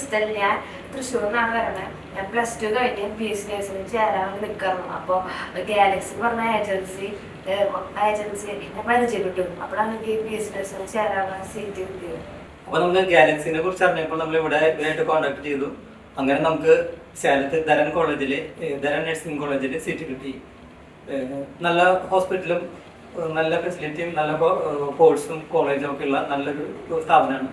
Crystal ഞാൻ തൃശ്ശൂരിൽ നിന്നാണ് വരണത് ഞാൻ പ്ലസ് ടു കഴിഞ്ഞ് ബി എസ് സി നഴ്സിംഗ് ചേരാൻ നിൽക്കണം അപ്പോൾ ഗാലക്സി പറഞ്ഞ ഏജൻസി ഏജൻസി ഞാൻ പരിചയപ്പെട്ടു അപ്പോഴാണ് എനിക്ക് ബി എസ് സി നഴ്സിംഗ് ചേരാനുള്ള സീറ്റ് കിട്ടിയത്. അപ്പൊ നമുക്ക് ഗാലക്സിനെ കുറിച്ച് അറിഞ്ഞപ്പോൾ നമ്മൾ ഇവിടെ ഇവരായിട്ട് കോൺടാക്ട് ചെയ്തു. അങ്ങനെ നമുക്ക് സേലത്ത് ധരൻ കോളേജിൽ ധരൻ നഴ്സിംഗ് കോളേജിൽ സീറ്റ് കിട്ടി. നല്ല ഹോസ്പിറ്റലും നല്ല ഫെസിലിറ്റിയും നല്ല കോഴ്സും കോളേജും ഒക്കെ ഉള്ള നല്ലൊരു സ്ഥാപനമാണ്.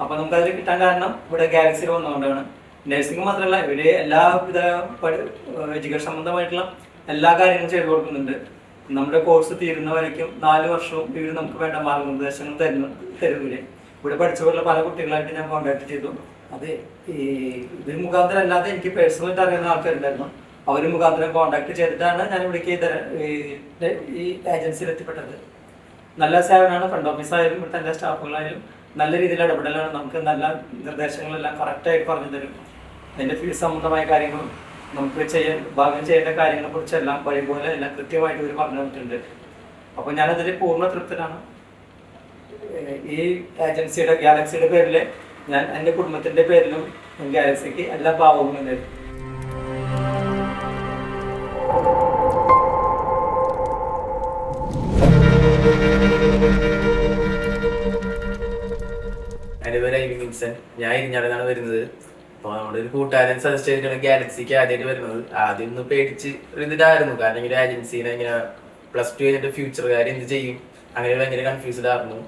അപ്പൊ നമുക്ക് അതിൽ കിട്ടാൻ കാരണം ഇവിടെ ഗാലക്സിയിൽ വന്നുകൊണ്ടാണ് നഴ്സിംഗ് മാത്രമല്ല ഇവിടെ എല്ലാവിധ എഡ്യൂക്കേഷൻ സംബന്ധമായിട്ടുള്ള എല്ലാ കാര്യങ്ങളും ചെയ്തു കൊടുക്കുന്നുണ്ട്. നമ്മുടെ കോഴ്സ് തീരുന്ന വരയ്ക്കും നാല് വർഷവും ഇവർ നമുക്ക് വേണ്ട മാർഗനിർദ്ദേശങ്ങൾ തരുന്നു തരുന്നില്ലേ ഇവിടെ പഠിച്ചവരുള്ള പല കുട്ടികളായിട്ട് ഞാൻ കോൺടാക്ട് ചെയ്തു. അത് ഈ ഇതിന് മുഖാന്തരം അല്ലാതെ എനിക്ക് പേഴ്സണലായിട്ട് അറിയുന്ന ആൾക്കാരുണ്ടായിരുന്നു. അവർ മുഖാന്തരം കോൺടാക്ട് ചെയ്തിട്ടാണ് ഞാൻ ഇവിടേക്ക് ഈ ഏജൻസിയിൽ എത്തിപ്പെട്ടത്. നല്ല സേവനമാണ് ഫ്രണ്ട് ഓഫീസായാലും ഇവിടുത്തെ എല്ലാ സ്റ്റാഫുകളായാലും നല്ല രീതിയിൽ ഇടപെടലാണ്. നമുക്ക് നല്ല നിർദ്ദേശങ്ങളെല്ലാം കറക്റ്റായിട്ട് പറഞ്ഞു തരും. അതിന്റെ ഫീസ് സംബന്ധമായ കാര്യങ്ങളും നമുക്ക് ചെയ്യാൻ ഭാഗം ചെയ്യേണ്ട കാര്യങ്ങളെ കുറിച്ചെല്ലാം വഴി പോലെ എല്ലാം കൃത്യമായിട്ട് ഇവർ പറഞ്ഞു തന്നിട്ടുണ്ട്. അപ്പോൾ ഞാനതിൽ പൂർണ തൃപ്തനാണ്. ഈ ഏജൻസിയുടെ ഗാലക്സിയുടെ പേരിൽ ഞാൻ എന്റെ കുടുംബത്തിന്റെ പേരിലും ഗാലക്സിക്ക് എല്ലാ ഭാവവും ഉണ്ട് എന്റെ പേര് ഐവി വിൻസൻ ഞാൻ ഇരിഞ്ഞാടുന്നാണ് വരുന്നത്. അപ്പോൾ നമ്മുടെ ഒരു കൂട്ടുകാരൻ സജസ്റ്റ് ചെയ്തിട്ടാണ് ഗാലക്സിക്ക് ആദ്യമായിട്ട് വരുന്നത്. ആദ്യം ഒന്ന് പേടിച്ച് ഒരു ഇതിലായിരുന്നു. കാരണം ഇങ്ങനെ ഏജൻസീനെ ഇങ്ങനെ പ്ലസ് ടു കഴിഞ്ഞിട്ട് കാര്യം എന്ത് ചെയ്യും? അങ്ങനെ ഭയങ്കര കൺഫ്യൂസ്ഡ് ആയിരുന്നു.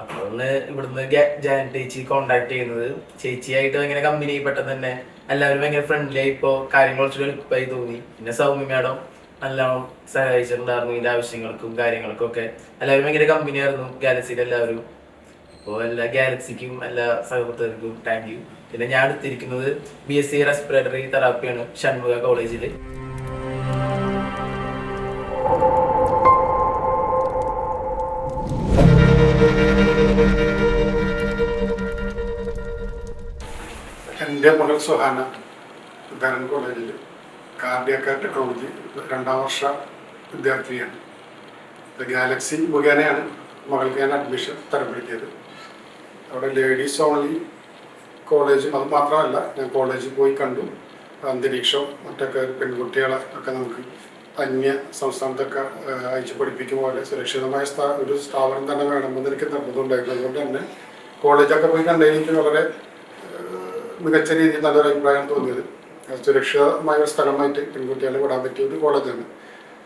അപ്പോൾ ഒന്ന് ഇവിടുന്ന് ജാൻ ചേച്ചി കോണ്ടാക്ട് ചെയ്യുന്നത്. ചേച്ചിയായിട്ട് ഭയങ്കര കമ്പനി പെട്ടെന്ന് തന്നെ എല്ലാവരും ഭയങ്കര ഫ്രണ്ട്ലി ആയി ഇപ്പോൾ കാര്യങ്ങൾ കുറച്ചുകൂടി എളുപ്പമായി തോന്നി. പിന്നെ സൗമ്യ മാഡം നല്ലോണം സഹായിച്ചിട്ടുണ്ടായിരുന്നു ഇതിന്റെ ആവശ്യങ്ങൾക്കും കാര്യങ്ങൾക്കും ഒക്കെ. എല്ലാവരും ഭയങ്കര കമ്പനി ആയിരുന്നു ഗാലക്സിയിൽ എല്ലാവരും അപ്പോൾ എല്ലാ ഗാലക്സിക്കും എല്ലാ സഹപ്രവർത്തകർക്കും താങ്ക് യു പിന്നെ ഞാൻ എടുത്തിരിക്കുന്നത് ബി എസ് സി റെസ്പിറേറ്ററി തെറാപ്പിയാണ് ഷൺമുഖ കോളേജിൽ എന്റെ മകൾ സുഹാന ധരൻ കോളേജിൽ കാർഡിയക്ക ടെക്നോളജി രണ്ടാം വർഷ വിദ്യാർത്ഥിയാണ്. ഗാലക്സി മുഖേനയാണ് മകൾക്ക് ഞാൻ അഡ്മിഷൻ തരപ്പെടുത്തിയത് അവിടെ ലേഡീസ് ഓൺലി കോളേജ് അത് മാത്രമല്ല ഞാൻ കോളേജിൽ പോയി കണ്ടു. അന്തരീക്ഷം മറ്റൊക്കെ പെൺകുട്ടികളെ ഒക്കെ നമുക്ക് അന്യ സംസ്ഥാനത്തൊക്കെ അയച്ചു പഠിപ്പിക്കും പോലെ സുരക്ഷിതമായ സ്ഥാ ഒരു സ്ഥാപനം തന്നെ വേണമെന്ന് എനിക്ക് നിർബന്ധമുണ്ടായിരുന്നു. അതുകൊണ്ട് തന്നെ കോളേജൊക്കെ പോയി കണ്ടതിൽ എനിക്ക് വളരെ മികച്ച രീതിയിൽ നല്ലൊരു അഭിപ്രായം തോന്നിയത്. സുരക്ഷിതമായ ഒരു സ്ഥലമായിട്ട് പെൺകുട്ടികളെ വിടാൻ പറ്റിയ ഒരു കോളേജാണ്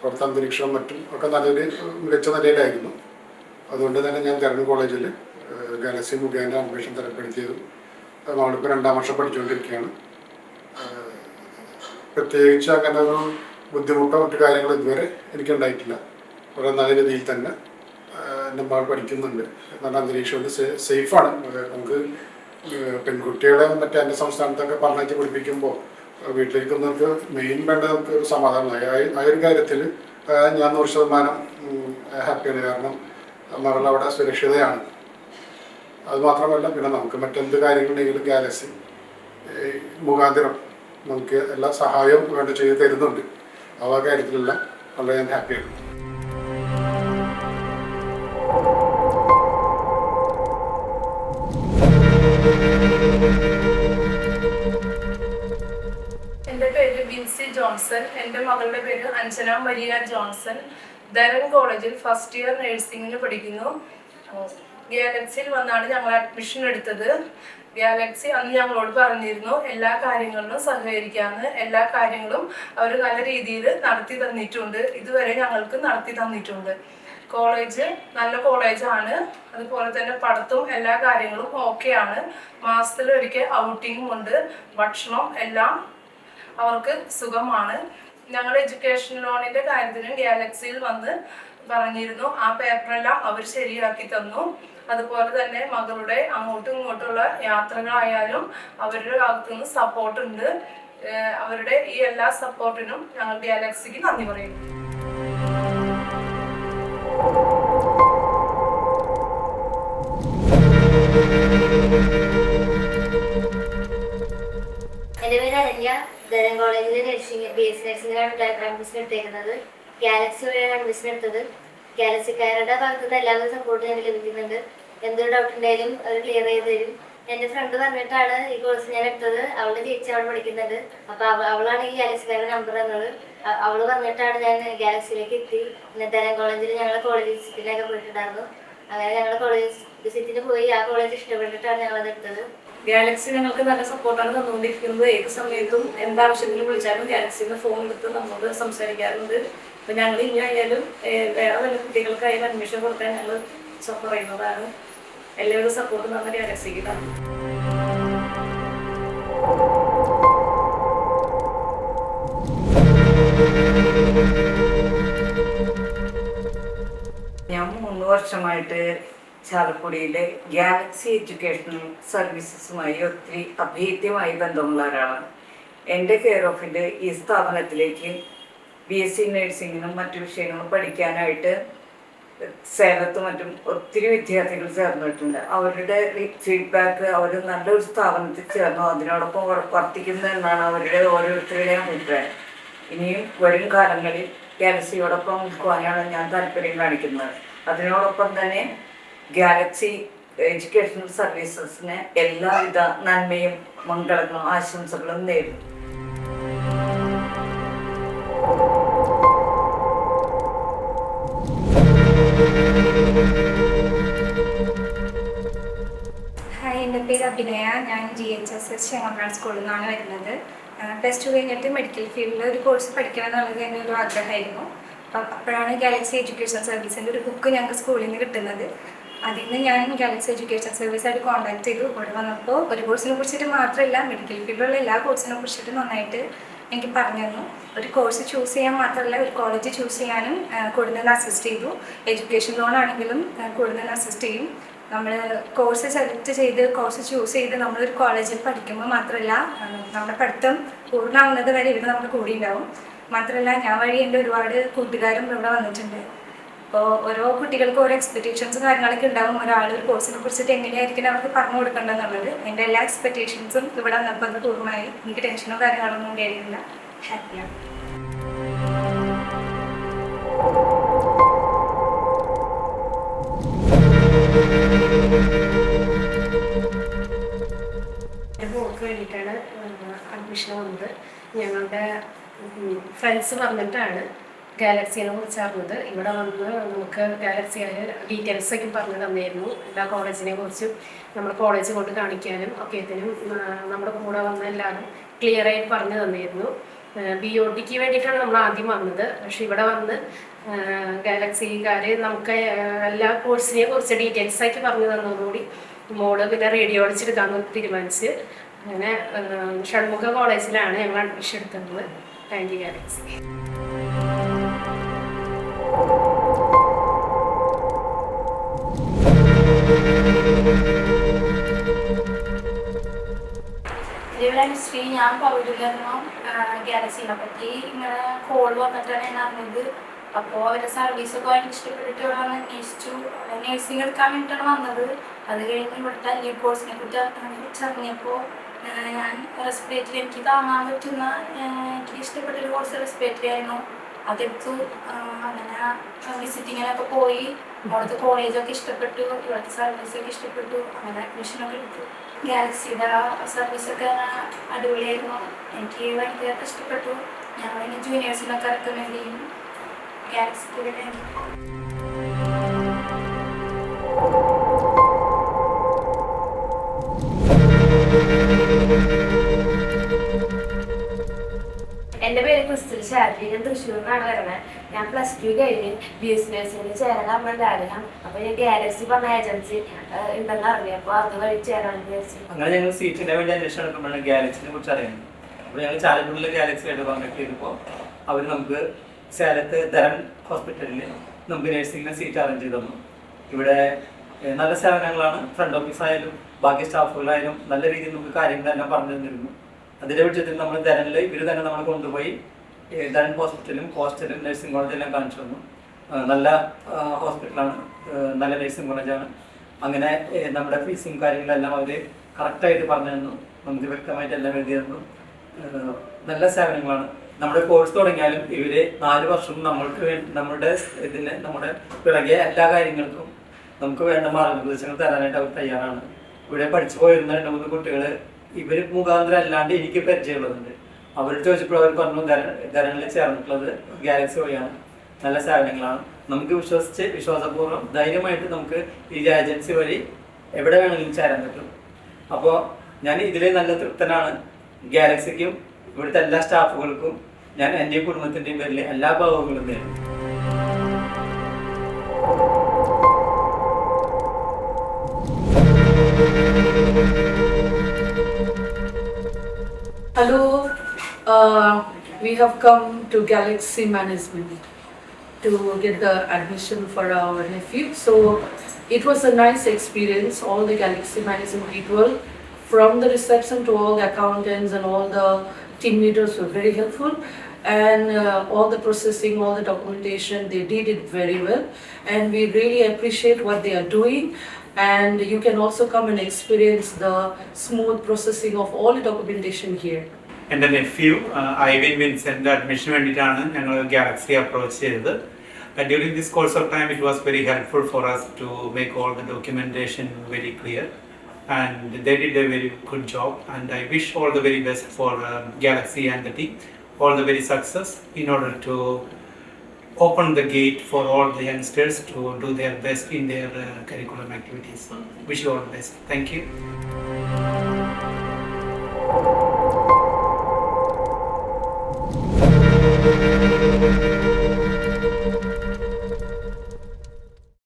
അവിടുത്തെ അന്തരീക്ഷവും മറ്റും ഒക്കെ നല്ലൊരു മികച്ച നിലയിലായിരുന്നു. അതുകൊണ്ട് തന്നെ ഞാൻ തെരഞ്ഞെടുപ്പ് കോളേജിൽ ഗാലക്സി മുഖേന അഡ്മിഷൻ തരപ്പെടുത്തിയതും. നമ്മളിപ്പോൾ രണ്ടാം വർഷം പഠിച്ചുകൊണ്ടിരിക്കുകയാണ് പ്രത്യേകിച്ച് അങ്ങനെ ഒരു ബുദ്ധിമുട്ടോ മറ്റു കാര്യങ്ങളോ ഇതുവരെ എനിക്കുണ്ടായിട്ടില്ല. വളരെ നല്ല രീതിയിൽ തന്നെ നമ്മൾ എന്റെ പഠിക്കുന്നുണ്ട്. നല്ല അന്തരീക്ഷം സേഫാണ്. നമുക്ക് പെൺകുട്ടികളെ മറ്റേ അന്യ സംസ്ഥാനത്തൊക്കെ പറഞ്ഞയച്ച് പഠിപ്പിക്കുമ്പോൾ വീട്ടിലേക്ക് നമുക്ക് മെയിൻ വേണ്ട നമുക്ക് ഒരു സമാധാനമായി ആ ഒരു കാര്യത്തിൽ ഞാൻ നൂറ് ശതമാനം ഹാപ്പിയാണ്. കാരണം മകൾ അവിടെ സുരക്ഷിതയാണ്. അത് മാത്രമല്ല പിന്നെ നമുക്ക് മറ്റെന്ത് കാര്യങ്ങളുണ്ടെങ്കിലും ഗാലക്സി മുഖാന്തരം നമുക്ക് എല്ലാ സഹായവും വേണ്ട ചെയ്ത് തരുന്നുണ്ട്. ആ കാര്യത്തിലെല്ലാം വളരെ ഞാൻ ഹാപ്പിയാണ് എന്റെ പേര് ജോൺസൺ. എന്റെ മകളുടെ പേര് അഞ്ജന മരിയ ജോൺസൺ. ധരൻ കോളേജിൽ ഫസ്റ്റ് ഇയർ നഴ്സിംഗിന് പഠിക്കുന്നു. ഗാലക്സിയിൽ വന്നാണ് ഞങ്ങൾ അഡ്മിഷൻ എടുത്തത്. ഗാലക്സി അന്ന് ഞങ്ങളോട് പറഞ്ഞിരുന്നു എല്ലാ കാര്യങ്ങളിലും സഹകരിക്കാമെന്ന് എല്ലാ കാര്യങ്ങളും അവർ നല്ല രീതിയിൽ നടത്തി തന്നിട്ടുണ്ട്. ഇതുവരെ ഞങ്ങൾക്ക് നടത്തി തന്നിട്ടുണ്ട്. കോളേജ് നല്ല കോളേജാണ് അതുപോലെ തന്നെ പഠിത്തവും എല്ലാ കാര്യങ്ങളും ഓക്കെയാണ് മാസത്തിൽ ഒരിക്കൽ ഔട്ടിങ്ങും ഉണ്ട്. ഭക്ഷണം എല്ലാം അവർക്ക് സുഖമാണ്. ഞങ്ങൾ എഡ്യൂക്കേഷൻ ലോണിന്റെ കാര്യത്തിന് ഗാലക്സിയിൽ വന്ന് പറഞ്ഞിരുന്നു. ആ പേപ്പറെല്ലാം അവർ ശരിയാക്കി തന്നു. അതുപോലെ തന്നെ മകളുടെ അങ്ങോട്ടും ഇങ്ങോട്ടുള്ള യാത്രകളായാലും അവരുടെ ഭാഗത്തുനിന്ന് സപ്പോർട്ട് ഉണ്ട്. അവരുടെ ഈ എല്ലാ സപ്പോർട്ടിനും ഞങ്ങൾ ഗാലക്സിക്ക് നന്ദി പറയുന്നു. എന്റെ പേര് കോളേജിലെ നഴ്സിംഗ് ബി എസ് നഴ്സിംഗിലാണ് അഡ്മിഷൻ എടുത്തേക്കുന്നത്. ഗാലക്സി വഴിയാണ് അഡ്മിഷൻ എടുത്തത്. ഗാലക്സിക്കാരുടെ ഭാഗത്തുനിന്ന് എല്ലാവരും സപ്പോർട്ട് ഞങ്ങൾക്ക് ലഭിക്കുന്നുണ്ട്. എന്തൊരു ഡൗട്ട് ഉണ്ടായാലും അത് ക്ലിയർ ചെയ്ത് തരും. എന്റെ ഫ്രണ്ട് പറഞ്ഞിട്ടാണ് ഈ കോഴ്സ് ഞാൻ എടുത്തത്. അവളുടെ ചേച്ചി അവിടെ പഠിക്കുന്നത് അപ്പൊ അവളാണ് ഈ ഗാലക്സിക്കാരുടെ നമ്പർ തന്നത്. അവൾ പറഞ്ഞിട്ടാണ് ഞാൻ ഗാലക്സിയിലേക്ക് എത്തി. ധനം കോളേജിൽ ഞങ്ങൾ കോളേജ് വിസിറ്റിനൊക്കെ പോയിട്ടുണ്ടായിരുന്നു. അങ്ങനെ ഞങ്ങൾ കോളേജ് വിസിറ്റിന് പോയി. ആ കോളേജ് ഇഷ്ടപ്പെട്ടിട്ടാണ് ഞങ്ങൾ അത് എടുത്തത്. ഗാലക്സി ഞങ്ങൾക്ക് നല്ല സപ്പോർട്ടാണ് തന്നുകൊണ്ടിരിക്കുന്നത്. ഏത് സമയത്തും എന്താവശ്യത്തിനും വിളിച്ചാലും ഗാലക്സിന്ന് ഫോൺ എടുത്ത് നമ്മോട് സംസാരിക്കാറുണ്ട്. ഇപ്പൊ ഞങ്ങൾ ഇനി ആയാലും വേറെ വല്ല കുട്ടികൾക്കായാലും അഡ്മിഷൻ കൊടുക്കാൻ ഞങ്ങൾ പറയുന്നതാണ്. എല്ലാവരും സപ്പോർട്ട് നമ്മൾ ഗാലക്സിക്ക് തന്നു ഞാൻ മൂന്ന് വർഷമായിട്ട് ചാലക്കുടിയിലെ ഗാലക്സി എഡ്യൂക്കേഷണൽ സർവീസസുമായി ഒത്തിരി അഭേദ്യമായി ബന്ധമുള്ള ഒരാളാണ് എന്റെ കെയർ ഓഫിന്റെ ഈ സ്ഥാപനത്തിലേക്ക് ബി എസ് സി നഴ്സിങ്ങിനും മറ്റു വിഷയങ്ങളും പഠിക്കാനായിട്ട് സേലത്തും മറ്റും ഒത്തിരി വിദ്യാർത്ഥികൾ ചേർന്നിട്ടുണ്ട്. അവരുടെ ഫീഡ്ബാക്ക് അവർ നല്ലൊരു സ്ഥാപനത്തിൽ ചേർന്നു. അതിനോടൊപ്പം വർ- വർത്തിക്കുന്നു എന്നാണ് അവരുടെ ഓരോരുത്തരുടെയും അഭിപ്രായം. ഇനിയും വരും കാലങ്ങളിൽ ഗാലക്സിയോടൊപ്പം നിൽക്കുവാനാണ് ഞാൻ താല്പര്യം കാണിക്കുന്നത്. അതിനോടൊപ്പം തന്നെ ഗാലക്സി എഡ്യൂക്കേഷണൽ സർവീസസിന് എല്ലാവിധ നന്മയും മംഗളങ്ങളും ആശംസകളും നേരുന്നു. ഹായ് എന്റെ പേര് അഭിനയ. ഞാൻ ജി എച്ച് എസ് എസ് ചെങ്ങമ്പ്രാൻ സ്കൂളിൽ നിന്നാണ് വരുന്നത്. പ്ലസ് ടു കഴിഞ്ഞിട്ട് മെഡിക്കൽ ഫീൽഡിൽ ഒരു കോഴ്സ് പഠിക്കണം എന്നുള്ളത് എന്റെ ഒരു ആഗ്രഹമായിരുന്നു. അപ്പം അപ്പോഴാണ് ഗാലക്സി എഡ്യൂക്കേഷൻ സർവീസിന്റെ ഒരു ബുക്ക് ഞങ്ങൾക്ക് സ്കൂളിൽ നിന്ന് കിട്ടുന്നത്. അതിൽ നിന്ന് ഞാൻ ഗാലക്സി എഡ്യൂക്കേഷൻ സർവീസായിട്ട് കോൺടാക്ട് ചെയ്തു. ഇവിടെ വന്നപ്പോൾ ഒരു കോഴ്സിനെ കുറിച്ചിട്ട് മാത്രമല്ല മെഡിക്കൽ ഫീൽഡിലുള്ള എല്ലാ കോഴ്സിനെ കുറിച്ചിട്ട് നന്നായിട്ട് എനിക്ക് പറഞ്ഞു തന്നു. ഒരു കോഴ്സ് ചൂസ് ചെയ്യാൻ മാത്രമല്ല ഒരു കോളേജ് ചൂസ് ചെയ്യാനും കൂടുതൽ അസിസ്റ്റ് ചെയ്തു. എഡ്യൂക്കേഷൻ ലോൺ ആണെങ്കിലും കൂടുതൽ അസിസ്റ്റ് ചെയ്യും. നമ്മൾ കോഴ്സ് സെലക്ട് ചെയ്ത് കോഴ്സ് ചൂസ് ചെയ്ത് നമ്മളൊരു കോളേജിൽ പഠിക്കുമ്പോൾ മാത്രമല്ല നമ്മുടെ പഠിത്തം പൂർണമാവുന്നത് വരെ ഇവർ നമ്മുടെ കൂടെ ഉണ്ടാവും. മാത്രമല്ല ഞാൻ വഴി എന്റെ ഒരുപാട് കൂട്ടുകാരും ഇവിടെ വന്നിട്ടുണ്ട്. അപ്പോൾ ഓരോ കുട്ടികൾക്കും ഓരോ എക്സ്പെക്റ്റേഷൻസും കാര്യങ്ങളൊക്കെ ഉണ്ടാവും. ഒരാൾ ഒരു കോഴ്സിനെ കുറിച്ചിട്ട് എങ്ങനെയായിരിക്കും അവർക്ക് പറഞ്ഞു കൊടുക്കേണ്ടതെന്നുള്ളത്. എന്റെ എല്ലാ എക്സ്പെക്റ്റേഷൻസും ഇവിടെ വന്നപ്പോൾ അത് പൂർണമായി. എനിക്ക് ടെൻഷനോ കാര്യങ്ങളൊന്നും ഉണ്ടായിരുന്നില്ല. ഹാപ്പിയാണ് മോൾക്ക് വേണ്ടിയിട്ടാണ് അഡ്മിഷൻ വന്നത്. ഞങ്ങളുടെ ഫ്രണ്ട്സ് പറഞ്ഞിട്ടാണ്. ഗാലക്സിനെ കുറിച്ച് അറിഞ്ഞത് ഇവിടെ വന്ന് നമുക്ക് ഗാലക്സിയായ ഡീറ്റെയിൽസ് ഒക്കെ പറഞ്ഞു തന്നിരുന്നു എല്ലാ കോളേജിനെ കുറിച്ചും നമ്മുടെ കോളേജ് കൊണ്ട് കാണിക്കാനും ഒക്കെ ഇതിനും നമ്മുടെ കൂടെ വന്ന എല്ലാവരും ക്ലിയർ ആയിട്ട് പറഞ്ഞു തന്നിരുന്നു ബി ഒ ടിക്ക് വേണ്ടിയിട്ടാണ് നമ്മൾ ആദ്യം വന്നത്. പക്ഷെ ഇവിടെ വന്ന് ഗാലക്സിക്കാർ നമുക്ക് എല്ലാ കോഴ്സിനെ കുറിച്ച് ഡീറ്റെയിൽസ് ആയിട്ട് പറഞ്ഞു തന്നതോടുകൂടി മോൾ പിന്നെ റേഡിയോളജി എടുക്കാമെന്ന് തീരുമാനിച്ച് അങ്ങനെ ഷൺമുഖ കോളേജിലാണ് ഞങ്ങൾ അഡ്മിഷൻ എടുത്തത്. താങ്ക് യു ഗാലക്സി ഇവിടെ ശ്രീ ഞാൻ പൗരുലെന്നും ഗാലക്സിനെ പറ്റി ഇങ്ങനെ കോൾ വന്നിട്ടാണ് ഞാൻ അറിഞ്ഞത്. അപ്പോൾ അവരുടെ സർവീസൊക്കെ ഭയങ്കര ഇഷ്ടപ്പെട്ടിട്ട് ഇവിടെ അന്വേഷിച്ചു. നേഴ്സിംഗ് എടുക്കാൻ വേണ്ടിയിട്ടാണ് വന്നത്. അത് കഴിഞ്ഞ് ഇവിടുത്തെ അല്ലിയ കോഴ്സിനെ കുറിച്ച് കുറിച്ച് അറിഞ്ഞപ്പോൾ ഞാൻ റെസ്പിറേറ്ററി എനിക്ക് താങ്ങാൻ പറ്റുന്ന എനിക്ക് ഇഷ്ടപ്പെട്ട ഒരു കോഴ്സ് റെസ്പിറേറ്ററി ആയിരുന്നു. അതെടുത്തു. അങ്ങനെ വിസിറ്റിങ്ങിനൊക്കെ പോയി. അവിടുത്തെ കോളേജൊക്കെ ഇഷ്ടപ്പെട്ടു ഇവിടുത്തെ സർവീസൊക്കെ ഇഷ്ടപ്പെട്ടു അങ്ങനെ അഡ്മിഷനൊക്കെ എടുത്തു ഗാലക്സിയുടെ സർവീസൊക്കെ അടിപൊളിയായിരുന്നു. എനിക്ക് ഭയങ്കര ഇഷ്ടപ്പെട്ടു ഞങ്ങൾ ജൂനിയേഴ്സിനൊക്കെ റെക്കമെൻഡ് ചെയ്യും. ഗാലക്സിക്ക് വേണ്ടി. എന്റെ പേര് ക്രിസ്ത്യൻ ഷാജി ഞാൻ തൃശ്ശൂരിൽ നിന്നാണ് വരുന്നത് ഞാൻ പ്ലസ് ടു കഴിഞ്ഞ് ബി എസ് നമ്മളുടെ ആഗ്രഹം. അപ്പോൾ ഞാൻ ഗാലക്സി പറഞ്ഞ ഏജൻസി ഉണ്ടെന്ന് അറിഞ്ഞു. അപ്പോൾ അതുവഴി ചേരാൻ വിചാരിച്ചു. അങ്ങനെ ഞങ്ങൾ സീറ്റിന് വേണ്ടി അന്വേഷണം എടുക്കുമ്പോഴാണ് ഗാലക്സിനെ കുറിച്ച് അറിയുന്നത്. അപ്പോൾ ഞങ്ങൾ ചാലക്കുടിയിൽ ഗാലക്സിയായിട്ട് കോൺടാക്ട് ചെയ്തപ്പോൾ അവർ നമുക്ക് സേലത്ത് ധരം ഹോസ്പിറ്റലിൽ നമുക്ക് നഴ്സിംഗിന് സീറ്റ് അറേഞ്ച് ചെയ്ത് ഇവിടെ നല്ല സേവനങ്ങളാണ്. ഫ്രണ്ട് ഓഫീസ് ആയാലും ബാക്കി സ്റ്റാഫുകളായാലും നല്ല രീതിയിൽ നമുക്ക് കാര്യങ്ങളെല്ലാം പറഞ്ഞു തന്നിരുന്നു. അതിന്റെ വെളിച്ചത്തിൽ നമ്മൾ ധരനിൽ ഇവർ തന്നെ നമ്മളെ കൊണ്ടുപോയി ധരൻ ഹോസ്പിറ്റലും ഹോസ്റ്റലും നഴ്സിംഗ് കോളേജിലും കാണിച്ചു തന്നു. നല്ല ഹോസ്പിറ്റലാണ്. നല്ല നഴ്സിംഗ് കോളേജാണ്. അങ്ങനെ നമ്മുടെ ഫീസും കാര്യങ്ങളെല്ലാം അവർ കറക്റ്റായിട്ട് പറഞ്ഞു തന്നു. നമുക്ക് വ്യക്തമായിട്ട് എല്ലാം എഴുതി തന്നു. നല്ല സേവനങ്ങളാണ്. നമ്മുടെ കോഴ്സ് തുടങ്ങിയാലും ഇവർ നാല് വർഷം നമ്മൾക്ക് വേണ്ടി നമ്മുടെ ഇതിന് നമ്മുടെ പിറകെ എല്ലാ കാര്യങ്ങൾക്കും നമുക്ക് വേണ്ട മാർഗനിർദ്ദേശങ്ങൾ തരാനായിട്ട് അവർ തയ്യാറാണ്. ഇവിടെ പഠിച്ചു പോയിരുന്ന രണ്ട് മൂന്ന് കുട്ടികൾ ഇവർ മുഖാന്തരം അല്ലാണ്ട് എനിക്ക് പരിചയമുള്ളതുണ്ട് അവരോട് ചോദിച്ചപ്പോൾ അവർ പറഞ്ഞു ധനങ്ങളിൽ ചേർന്നിട്ടുള്ളത് ഗാലക്സി വഴിയാണ് നല്ല സേവനങ്ങളാണ്. നമുക്ക് വിശ്വസിച്ച് വിശ്വാസപൂർവം ധൈര്യമായിട്ട് നമുക്ക് ഈ ഏജൻസി വഴി എവിടെ വേണമെങ്കിലും ചേരാൻ പറ്റും. അപ്പോൾ ഞാൻ ഇതിൽ നല്ല തൃപ്തനാണ്. ഗാലക്സിക്കും ഇവിടുത്തെ എല്ലാ സ്റ്റാഫുകൾക്കും ഞാൻ എന്റെ കുടുംബത്തിന്റെയും പേരിൽ എല്ലാ ഭാവങ്ങളും നേരുന്നു. Hello, uh, we have come to Galaxy Management to get the admission for our nephew. So it was a nice experience. All the Galaxy Management people, from the reception to all the accountants and all the team leaders were very helpful. And uh, all the processing, all the documentation, they did it very well. And we really appreciate what they are doing And you can also come and experience the smooth processing of all the documentation here. എൻ്റെ nephew Ivin Vincent അഡ്മിഷന് വേണ്ടിയിട്ടാണ് ഞങ്ങൾ Galaxy approach ചെയ്തത് during this course of time it was very helpful for us to make all the documentation very clear and they did a very good job and I wish all the very best for Galaxy and the team all the very success in order to open the gate for all the youngsters to do their best in their uh, curriculum activities. Wish you all the best. Thank you. Thank